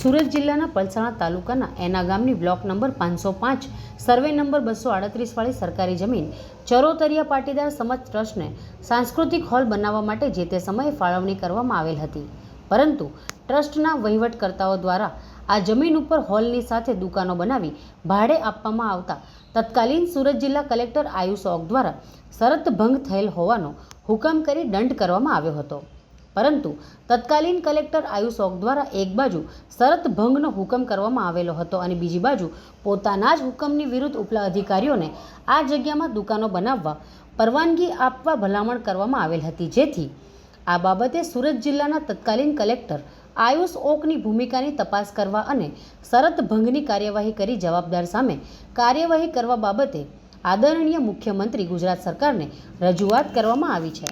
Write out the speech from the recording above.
સુરત જિલ્લાના પલસાણા તાલુકાના એના ગામની બ્લોક નંબર પાંચસો પાંચ, સર્વે નંબર બસો આડત્રીસવાળી સરકારી જમીન ચરોતરિયા પાટીદાર સમાજ ટ્રસ્ટને સાંસ્કૃતિક હોલ બનાવવા માટે જે તે સમયે ફાળવણી કરવામાં આવેલ હતી. પરંતુ ટ્રસ્ટના વહીવટકર્તાઓ દ્વારા આ જમીન ઉપર હોલની સાથે દુકાનો બનાવી ભાડે આપવામાં આવતા તત્કાલીન સુરત જિલ્લા કલેક્ટર આયુષ ઓક દ્વારા શરત ભંગ થયેલ હોવાનો હુકમ કરી દંડ કરવામાં આવ્યો હતો. પરંતુ તત્કાલીન કલેક્ટર આયુષ ઓક દ્વારા એક બાજુ શરત ભંગનો હુકમ કરવામાં આવેલો હતો અને બીજી બાજુ પોતાના જ હુકમની વિરુદ્ધ ઉપલા અધિકારીઓને આ જગ્યામાં દુકાનો બનાવવા પરવાનગી આપવા ભલામણ કરવામાં આવેલ હતી. જેથી આ બાબતે સુરત જિલ્લાના તત્કાલીન કલેક્ટર આયુષ ઓકની ભૂમિકાની તપાસ કરવા અને શરત ભંગની કાર્યવાહી કરી જવાબદાર સામે કાર્યવાહી કરવા બાબતે આદરણીય મુખ્યમંત્રી ગુજરાત સરકારને રજૂઆત કરવામાં આવી છે.